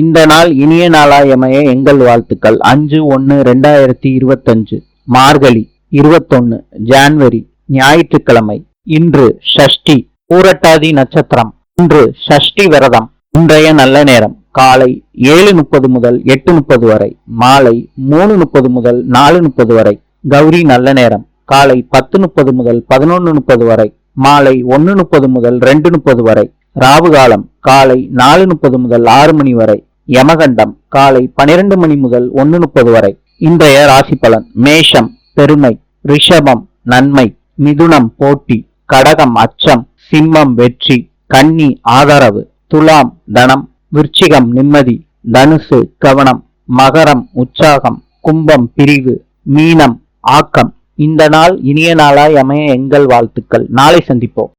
இந்த நாள் இனிய நாளாயமைய எங்கள் வாழ்த்துக்கள். அஞ்சு ஒன்னு ரெண்டாயிரத்தி இருபத்தஞ்சு மார்கழி இருபத்தொன்னு ஜான்வரி ஞாயிற்றுக்கிழமை. இன்று ஷஷ்டி பூரட்டாதி நட்சத்திரம். இன்று ஷஷ்டி விரதம். இன்றைய நல்ல நேரம். காலை ஏழு முப்பது முதல் எட்டு முப்பது வரை. மாலை மூணு முப்பது முதல் நாலு முப்பது வரை. கௌரி நல்ல நேரம். காலை பத்து முப்பது முதல் பதினொன்று முப்பது வரை. மாலை ஒன்னு முப்பது முதல் ரெண்டு முப்பது வரை. ராவு காலம் காலை நாலு முப்பது முதல் ஆறு மணி வரை. யமகண்டம் காலை பனிரெண்டு மணி முதல் ஒன்னு முப்பது வரை. இன்றைய ராசி பலன் மேஷம் பெருமை ரிஷபம் நன்மை மிதுனம் போட்டி கடகம் அச்சம் சிம்மம் வெற்றி கன்னி ஆதரவு துலாம் தனம் விருச்சிகம் நிம்மதி தனுசு கவனம் மகரம் உற்சாகம் கும்பம் பிரிவு மீனம் ஆக்கம். இந்த நாள் இனிய நாளாய் அமைய எங்கள் வாழ்த்துக்கள். நாளை சந்திப்போம்.